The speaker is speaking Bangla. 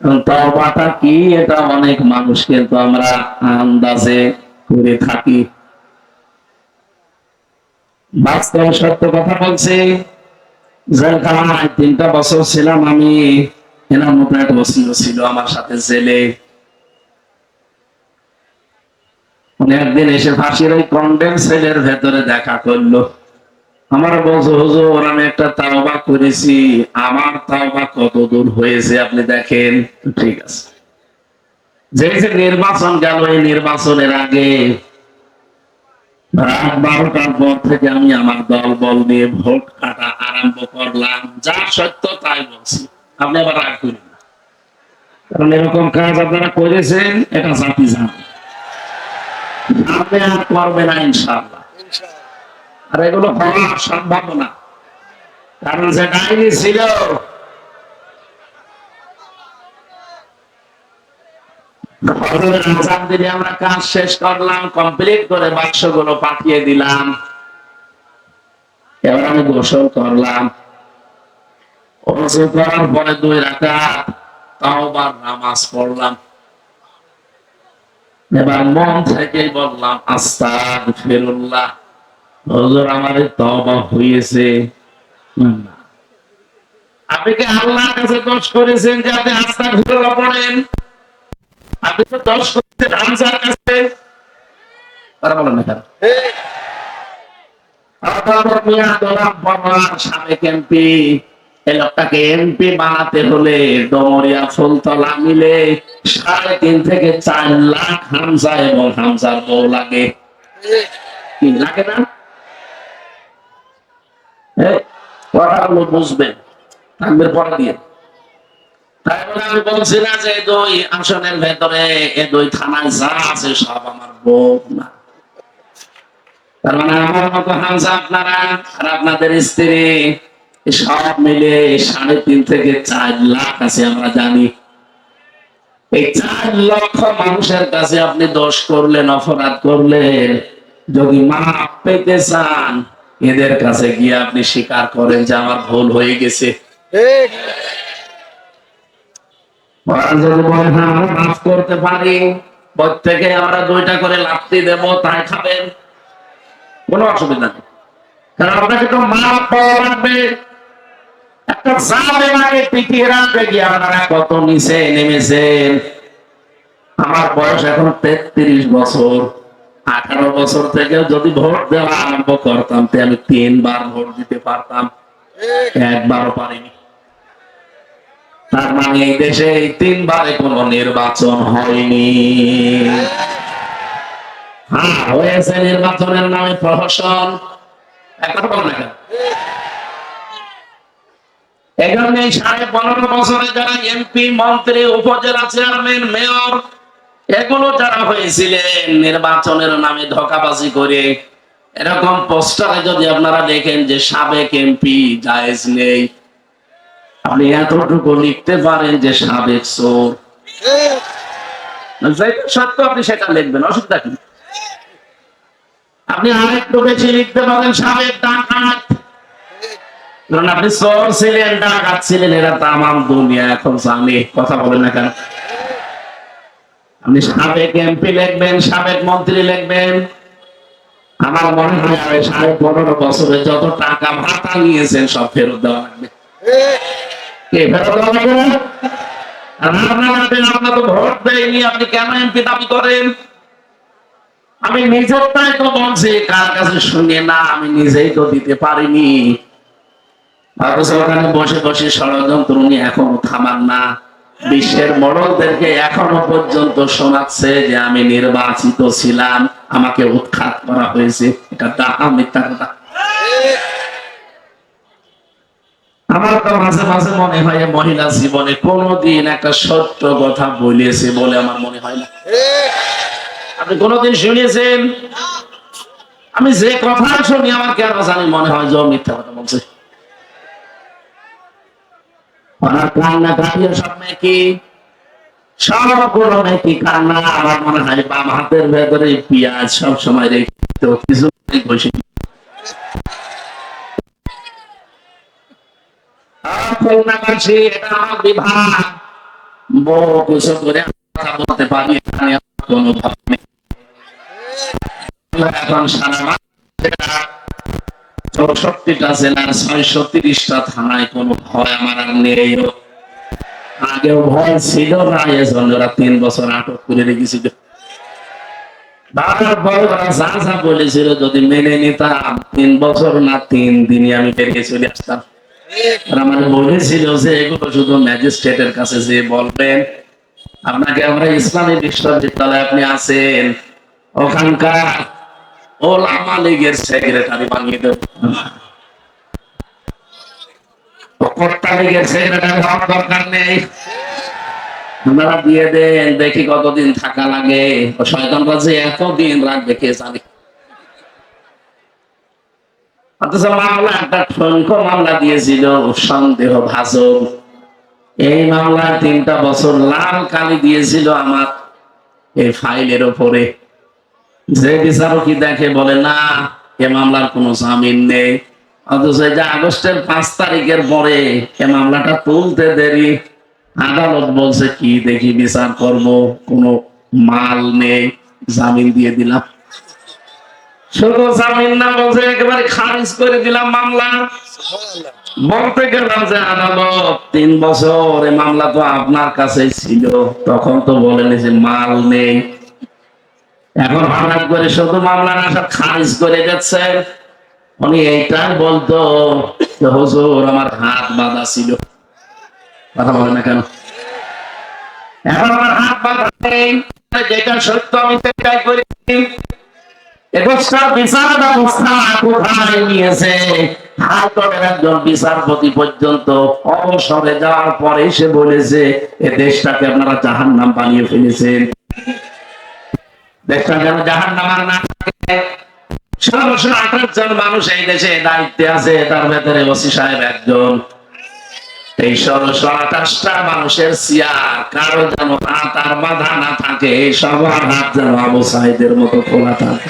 তবাটা কি? এটা অনেক মানুষ কিন্তু আমরা আন্দাজে করে থাকি। বাস্তব সত্য কথা তিনটা বছর ছিলাম, আমি এনার মতো এক ছিল আমার সাথে জেলে। উনি একদিন এসে ফাঁসির ওই কন্ডেম সেলের ভেতরে দেখা করল। আমার বলছে, হুজুর, আমি একটা তাওবা করেছি। আমার তাওবা কত দূর হয়েছে আপনি দেখেন? ঠিক আছে। যে যে নির্বাচন গেল, এই নির্বাচনের আগে রাত বারোটার পর থেকে আমি আমার দল বল নিয়ে ভোট কাটা আরম্ভ করলাম। যা সত্য তাই বলছি। আপনি আবার রাগ করেন না। কারণ এরকম কাজ আপনারা করেছেন, এটা জাতি জানে। আপনি আর করবে না ইনশাআল্লাহ। আর এগুলো হওয়ার সম্ভাবনা কারণ যে ডাইনি ছিল আমরা কাজ শেষ করলাম কমপ্লিট করে পাঠিয়ে দিলাম। এবার আমি গোসল করলাম। অজু করার পরে দুই রাকাত তাওবার নামাজ পড়লাম। এবার মন থেকেই বললাম আস্তাগ ফিরুল্লাহ হজুর, আমার তবা হয়েছে না। আপনি কি আল্লাহর কাছে দোষ করেছেন যে আপনি আস্তাগ ফিরুল্লাহ পড়েন? আপনি তো দোষ করেছেন হামজার কাছে। তারা বলেন না মিলে তিন থেকে লাখ কি লাগে না? পরে দিয়ে। আমি বলছি না যে দুই আসনের ভেতরে এই দুই থানায় যা আছে সব আমার না। তার মানে আমার মতো আপনারা আর আপনাদের স্ত্রী সব মিলে সাড়ে তিন থেকে চার লাখ আছে আমরা জানি। এই চার লক্ষ মানুষের কাছে আপনি দোষ করলেন, অপরাধ করলেন। যদি মাপ পেতে চান এদের কাছে গিয়ে আপনি স্বীকার করেন যে আমার ভুল হয়ে গেছে। হ্যাঁ মাফ করতে পারি প্রত্যেকে আমরা দুইটা করে লাপ্তি দেব তাই খাবেন। কোনো অসুবিধা নেই। কারণ আপনাকে তো পাওয়া লাগবে। একটা রাখবে আপনারা কত নিচে নেমেছেন। আমার বয়স এখন তেত্রিশ বছর। আঠারো বছর থেকে যদি ভোট দেওয়া আরম্ভ করতাম তে আমি তিনবার ভোট দিতে পারতাম। একবারও পারিনি। তার মানে এই দেশে এই তিনবারে কোনো নির্বাচন হয়নি। হ্যাঁ হয়েছে নির্বাচনের নামে প্রহসন। এখানে এই সাড়ে পনেরো বছরে যারা এমপি, মন্ত্রী, উপজেলা চেয়ারম্যান, মেয়র এগুলো যারা হয়েছিলেন, নির্বাচনের নামে ধোকাবাজি করে, এরকম পোস্টারে যদি আপনারা দেখেন যে সাবেক এমপি জায়েজ নেই, আপনি এতটুকু লিখতে পারেন যে সাবেক চোর। সত্য আপনি সেটা লিখবেন, অসুবিধা কি? আপনি আরেকটু বেশি লিখতে পারেন, সাবেক ডাকাত। কারণ আপনি চোর ছিলেন, ডাকাত ছিলেন, এরা তামাম দুনিয়া এখন জানে, কথা বলেন না কেন? আপনি সাবেক এমপি লিখবেন, সাবেক মন্ত্রী লিখবেন। আমার মনে হয় সাড়ে পনেরো বছরে যত টাকা ভাতা নিয়েছেন সব ফেরত দেওয়া লাগবে। কে ফেরত দেওয়া লাগবে তো আপনি কার কাছে না, আমি নিজেই তো দিতে পারিনি। বসে বসে ষড়যন্ত্র উনি এখনও থামান না। বিশ্বের মডলদেরকে এখনও পর্যন্ত শোনাচ্ছে যে আমি নির্বাচিত ছিলাম, আমাকে উৎখাত করা হয়েছে। এটা দাহা মিথ্যা কথা। আমার তো মাঝে মাঝে মনে হয় মহিলা জীবনে কোনোদিন একটা সত্য কথা বলেছে বলে আমার মনে হয় না। আপনি কোনোদিন শুনেছেন? আমি যে কথা শুনি আমার কেন জানি মনে হয় যে মিথ্যা কথা বলছে। ওনার কান্না কাটিয়ে সব মেকি সবগুলো মেকি কান্না। আমার মনে হয় বাম হাতের ভেতরে পেঁয়াজ সব রেখে কিছু বসে এটা ভাব এখন সারা চৌষট্টিটা জেলার তিরিশটা থানায় কোনো ভয় আমার আর নেই আগেও ভয় ছিল না, এজন্য ওরা তিন বছর আটক করে রেখেছিল। বলেছিল, যদি মেনে নিতাম, তিন বছর না তিন দিনই আমি বেরিয়ে চলে আসতাম। আমার বলেছিল যে, এগুলো শুধু কাছে যে বলবেন। আপনাকে আমরা ইসলামী বিশ্ববিদ্যালয়ে আপনি আছেন। ওখানকার ওলামা লীগের সেক্রেটারি বানিয়ে দেব। কর্তা লীগের সেক্রেটারি হওয়ার দরকার নেই। আপনারা দিয়ে দেন, দেখি কতদিন থাকা লাগে। ও শয়তানরা যে এতদিন রাখবে, কে জানে? মামলা একটা ঠনকো মামলা দিয়েছিল, সন্দেহ ভাষণ এই মামলায় তিনটা বছর লাল কালি দিয়েছিল আমার এই ফাইলের ওপরে। যে বিচারকই দেখে বলে না এ মামলার কোনো জামিন নেই। অথচ যে আগস্টের পাঁচ তারিখের পরে এ মামলাটা তুলতে দেরি। আদালত বলছে কি দেখি বিচার করব? কোনো মাল নেই জামিন দিয়ে দিলাম। শুধু জামিন না বলছে একেবারে খারিজ করে দিলাম মামলা। বলতে গেলাম যে আদালত তিন বছর এই মামলা তো আপনার কাছে ছিল। তখন তো বলেন যে মাল নেই। এখন হঠাৎ করে শুধু মামলা না সব খারিজ করে দিচ্ছে। উনি এইটাই বলতো হুজুর, আমার হাত বাঁধা ছিল। কথা বলে না কেন? এখন আমার হাত বাঁধা নেই। যেটা সত্য, আমি সেটাই পর্যন্ত অবসরে যাওয়ার পরে সে বলেছে, এ দেশটাকে আপনারা জাহান নাম বানিয়ে ফেলেছেন। দেশটা জাহান নামার না ষোলো বছর আঠাশ জন মানুষ এই দেশে দায়িত্বে আছে, তার ভেতরে ওসি সাহেব একজন। এই ষোলোশো আঠাশটা মানুষের চেয়ার কারও যেন হাত আর বাধা না থাকে সবার হাত যেন আবু সাহেদের মতো খোলা থাকে।